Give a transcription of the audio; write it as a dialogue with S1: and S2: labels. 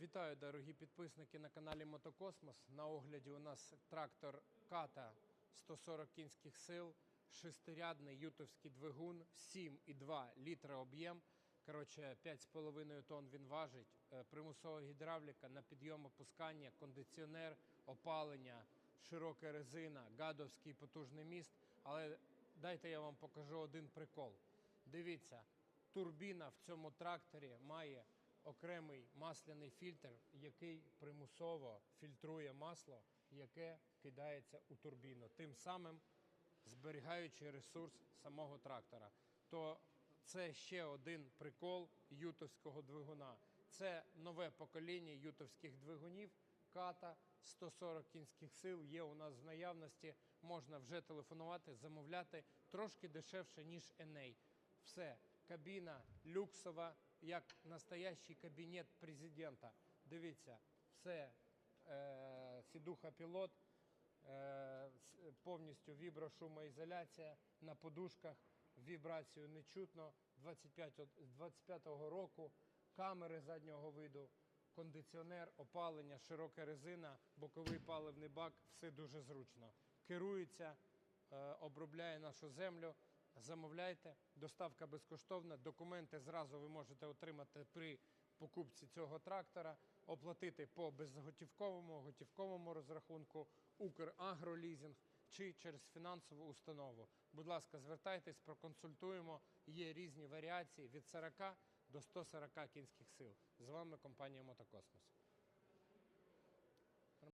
S1: Вітаю, дорогі підписники на каналі Мотокосмос. На огляді у нас трактор Ката 140 кінських сил, шестирядний ютовський двигун, 7,2 літра об'єм. Коротше, 5,5 тонн він важить. Е, Примусова гідравліка на підйом опускання, кондиціонер, опалення, широка резина, гадовський потужний міст. Але дайте я вам покажу один прикол. Дивіться, турбіна в цьому тракторі має окремий масляний фільтр, який примусово фільтрує масло, яке кидається у турбіну, тим самим зберігаючи ресурс самого трактора. То це ще один прикол ютовського двигуна. Це нове покоління ютовських двигунів. Ката 140 кінських сил є у нас в наявності. Можна вже телефонувати, замовляти трошки дешевше, ніж Еней. Все, кабіна люксова, як настоящий кабінет президента. Дивіться, все, е, сідуха пілот, е, повністю віброшумоізоляція на подушках, вібрацію не чутно. 25, от- з 25-го року камери заднього виду, кондиціонер, опалення, широка резина, боковий паливний бак, все дуже зручно. Керується, е, обробляє нашу землю. Замовляйте, доставка безкоштовна. Документи зразу ви можете отримати при покупці цього трактора, оплатити по безготівковому, готівковому розрахунку, Украгролізинг чи через фінансову установу. Будь ласка, звертайтесь, проконсультуємо. Є різні варіації від 40 до 140 кінських сил. З вами компанія Мотокосмос.